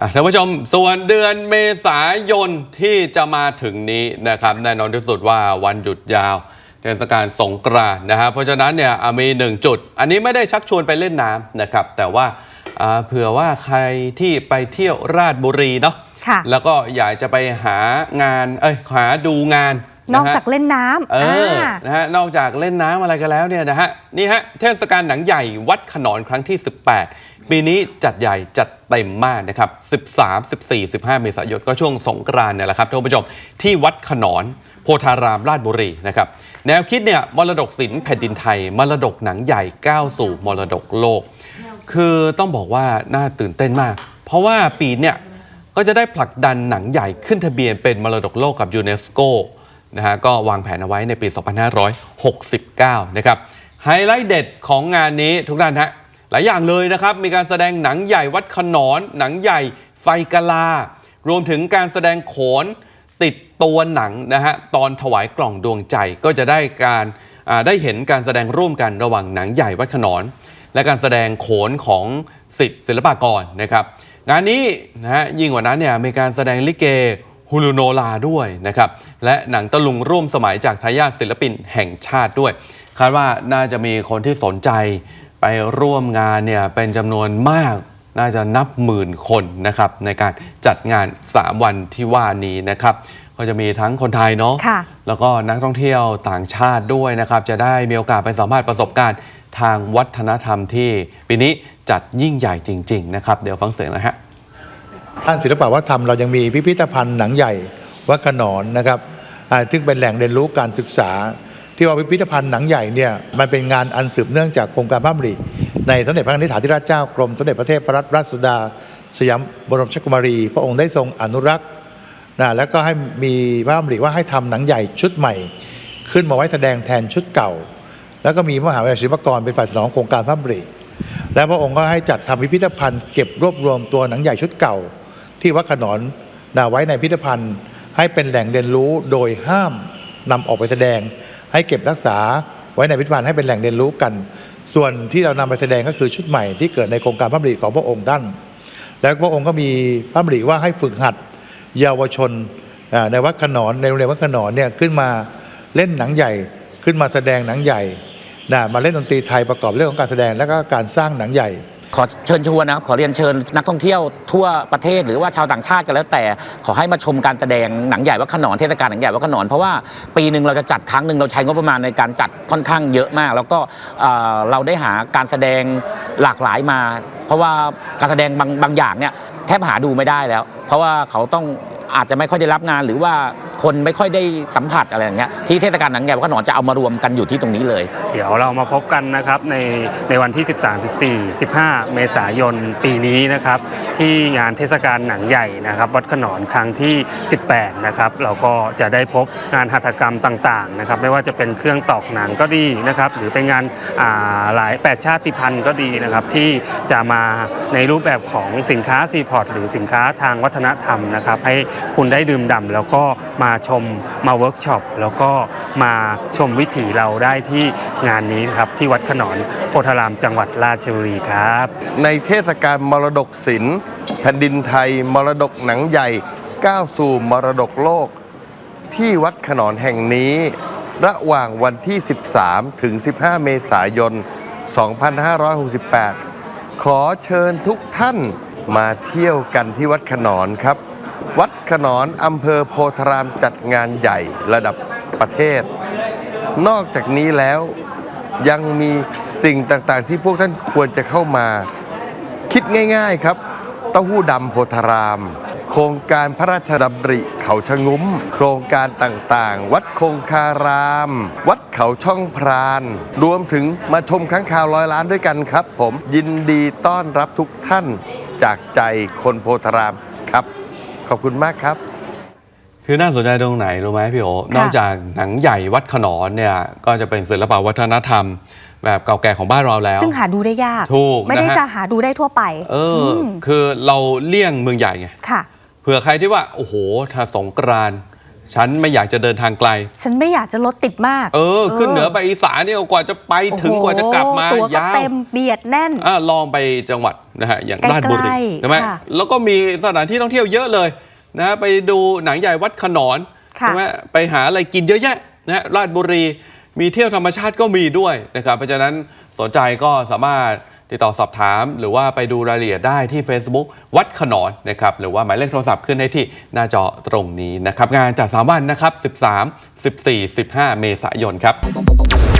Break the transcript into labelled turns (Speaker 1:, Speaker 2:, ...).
Speaker 1: อะท่านผู้ชมส่วนเดือนเมษายนที่จะมาถึงนี้นะครับแน่นอนที่สุดว่าวันหยุดยาวเทศกาลสงกรานต์นะฮะเพราะฉะนั้นเนี่ยอะมีหนึ่งจุด อันนี้ไม่ได้ชักชวนไปเล่นน้ำนะครับ แต่ว่าอ่าเผื่อว่าใครที่ไปเที่ยวราชบุรีเนาะ
Speaker 2: ค่ะ
Speaker 1: แล้วก็อยากจะไปหางานเอ้ยหาดูงาน
Speaker 2: นอกะ
Speaker 1: ฮะ
Speaker 2: จากเล่นน้ำ
Speaker 1: เออานะฮะนอกจากเล่นน้ำอะไรกันแล้วเนี่ยนะฮะนี่ฮะเทศกาลหนังใหญ่วัดขนอนครั้งที่ 18 ปีนี้จัดใหญ่จัดเต็มมากนะครับ 13 14 15 เมษายนก็ช่วงสงกรานต์เนี่ยแหละครับท่านผู้ชมที่วัดขนอนโพธารามราชบุรีนะครับ แนวคิดเนี่ยมรดกศิลป์แผ่นดินไทย มรดกหนังใหญ่ก้าวสู่มรดกโลก คือต้องบอกว่าน่าตื่นเต้นมาก เพราะว่าปีเนี่ยก็จะได้ผลักดันหนังใหญ่ขึ้นทะเบียนเป็นมรดกโลกกับยูเนสโกนะฮะก็วางแผนเอาไว้ในปี 2569 นะครับไฮไลท์เด็ดของงานนี้ทุกท่านฮะ หลายอย่างเลยนะครับ มีการแสดงหนังใหญ่วัดขนอนหนังใหญ่ไฟกะลา รวมถึงการแสดงโขนติดตัวหนังนะฮะตอนถวายกล่องดวงใจก็จะได้การได้เห็นการแสดงร่วมกันระหว่างหนังใหญ่วัดขนอน และการแสดงโขนของสิทธิศิลปากรนะครับ งานนี้นะฮะยิ่งกว่านั้นเนี่ยมีการแสดงลิเกฮูลูโนลาด้วยนะครับและหนังตะลุงร่วมสมัยจากทายาทศิลปินแห่งชาติด้วย คาดว่าน่าจะมีคนที่สนใจ ไปร่วมงานเนี่ยเป็นจำนวนมากน่าจะนับหมื่นคนนะครับในการจัดงาน 3 วันที่ว่านี้นะครับ ก็จะมีทั้งคนไทยเนาะ
Speaker 2: ค่ะ
Speaker 1: แล้วก็นักท่องเที่ยวต่างชาติด้วยนะครับ จะได้มีโอกาสไปสัมผัสประสบการณ์ทางวัฒนธรรมที่ปีนี้จัดยิ่งใหญ่จริง ๆ นะครับ เดี๋ยวฟังเสียงนะฮะ
Speaker 3: ด้านศิลปวัฒนธรรมเรายังมีพิพิธภัณฑ์หนังใหญ่วัดขนอนนะครับอ่าซึ่งเป็นแหล่งเรียนรู้การศึกษา ที่ว่าพิพิธภัณฑ์หนังใหญ่เนี่ยมันเป็นงานอันสืบเนื่องจากโครงการพระบริในสมเด็จพระนิธิฐาธิราชเจ้ากรมสมเด็จพระเทพรัตนราชสุดา สยามบรมราชกุมารี พระองค์ได้ทรงอนุรักษ์นะแล้วก็ให้มีพระบริว่าให้ทำหนังใหญ่ชุดใหม่ ขึ้นมาไว้แสดงแทนชุดเก่า แล้วก็มีมหาวิทยาลัยศิลปากรเป็นฝ่ายสนองโครงการพระบริและพระองค์ก็ให้จัดทำพิพิธภัณฑ์เก็บรวบรวมตัวหนังใหญ่ชุดเก่า ที่วัดขนอนนะไว้ในพิพิธภัณฑ์ ให้เป็นแหล่งเรียนรู้โดยห้ามนำออกไปแสดง ให้เก็บรักษาไว้ในพิพิธภัณฑ์ให้เป็นแหล่งเรียนรู้กัน ส่วนที่เรานำไปแสดงก็คือชุดใหม่ที่เกิดในโครงการพระบริของพระองค์ท่าน แล้วพระองค์ก็มีพระบริว่าให้ฝึกหัดเยาวชนในวัดขนอนในโรงเรียนวัดขนอนเนี่ยขึ้นมาเล่นหนังใหญ่ขึ้นมาแสดงหนังใหญ่นะมาเล่นดนตรีไทยประกอบเรื่องของการแสดงและก็การสร้างหนังใหญ่
Speaker 4: ขอเชิญชวนนะครับขอเรียนเชิญนักท่องเที่ยวทั่วประเทศหรือว่าชาวต่างชาติกันแล้วแต่ขอให้มาชมการแสดงหนังใหญ่วัดขนอนเทศกาลหนังใหญ่วัดขนอนเพราะว่าปีหนึ่งเราจะจัดครั้งหนึ่งเราใช้งบประมาณในการจัดค่อนข้างเยอะมาก แล้วก็เอ่อเราได้หาการแสดงหลากหลายมา เพราะว่าการแสดงบางบางอย่างเนี่ยแทบหาดูไม่ได้แล้ว เพราะว่าเขาต้องอาจจะไม่ค่อยได้รับงานหรือว่า คนไม่ค่อยได้สัมผัสอะไรอย่างเงี้ยที่เทศกาลหนังใหญ่วัดขนอนจะเอามารวมกันอยู่ที่ตรงนี้เลย
Speaker 5: เดี๋ยวเรามาพบกันนะครับในในวันที่ 13 14 15 เมษายนปีนี้นะครับ ที่งานเทศกาลหนังใหญ่นะครับวัดขนอนครั้งที่ 18 นะครับเราก็จะได้พบงานหัตถกรรมต่างๆนะครับไม่ว่าจะเป็นเครื่องตอกหนังก็ดีนะครับหรือเป็นงานาหลายแปดชาติพันธุ์ก็ดีนะครับที่จะมาในรูปแบบของสินค้าซีพอร์ตหรือสินค้าทางวัฒนธรรมนะครับให้คุณได้ดื่มด่ำแล้วก็มาชมมาเวิร์กช็อปแล้วก็มาชมวิถีเราได้ที่งานนี้ครับที่วัดขนอนโพธารามจังหวัดราชบุรีครับ
Speaker 6: ในเทศกาลมรดกศิลป์แผ่นดินไทย มรดกหนังใหญ่ก้าวสู่มรดกโลก ที่วัดขนอนแห่งนี้ ระหว่างวันที่ 13 ถึง 15 เมษายน 2568 ขอเชิญทุกท่านมาเที่ยวกันที่วัดขนอนครับ วัดขนอนอำเภอโพธารามจัดงานใหญ่ระดับ ประเทศ นอกจากนี้แล้วยังมีสิ่งต่างๆ ที่พวกท่านควรจะเข้ามา คิดง่าย ๆครับ เต้าหู้ดำโพธาราม โครงการพระราชดำริเขาชะงุ้ม โครงการต่างๆ วัดคงคาราม วัดเขาช่องพราน รวมถึงมาชมค้างคาวร้อยล้านด้วยกันครับ ผมยินดีต้อนรับทุกท่านจากใจคนโพธารามครับ ขอบคุณมากครับ
Speaker 1: คือน่าสนใจตรงไหน รู้ไหมพี่โอ
Speaker 2: ค่ะ
Speaker 1: นอกจากหนังใหญ่วัดขนอนเนี่ย ก็จะเป็นศิลปวัฒนธรรม แบบเก่าแก่ของบ้านเราแล้ว
Speaker 2: ซึ่งหาดูได้ยาก
Speaker 1: ถูก
Speaker 2: ไม่ได้
Speaker 1: นะฮะ
Speaker 2: จะหาดูได้ทั่วไป
Speaker 1: เอออ
Speaker 2: ม
Speaker 1: คือเราเลี่ยงเมืองใหญ่ไง
Speaker 2: ค่ะ
Speaker 1: เผื่อใครที่ว่า โอ้โหถ้าสงกรานต์ฉันไม่อยากจะเดินทางไกล
Speaker 2: ฉันไม่อยากจะรถติดมาก
Speaker 1: เออ ขึ้นเหนือไปอีสานเนี่ยกว่าจะไปถึง
Speaker 2: โอ้โห
Speaker 1: กว่าจะกลับมา
Speaker 2: ตัวก็
Speaker 1: ยาว
Speaker 2: เต็มเบียดแน่น
Speaker 1: อะลองไปจังหวัดนะฮะอย่าง
Speaker 2: ใกล้ๆ
Speaker 1: ราชบุรีใช่ไหม
Speaker 2: ค่ะ
Speaker 1: แล้วก็มีสถานที่ท่องเที่ยวเยอะเลย นะฮะไปดูหนังใหญ่วัดขนอน
Speaker 2: ค่ะ
Speaker 1: ใช่ไหมไปหาอะไรกินเยอะแยะนะฮะราชบุรีมีเที่ยวธรรมชาติก็มีด้วยนะครับเพราะฉะนั้นสนใจก็สามารถติดต่อสอบถาม หรือว่าไปดูรายละเอียดได้ที่ Facebook วัดขนอนนะครับหรือว่าหมายเลขโทรศัพท์ขึ้นให้ที่หน้าจอตรงนี้นะครับงานจัดสามวันนะครับ 13 14 15 เมษายนครับ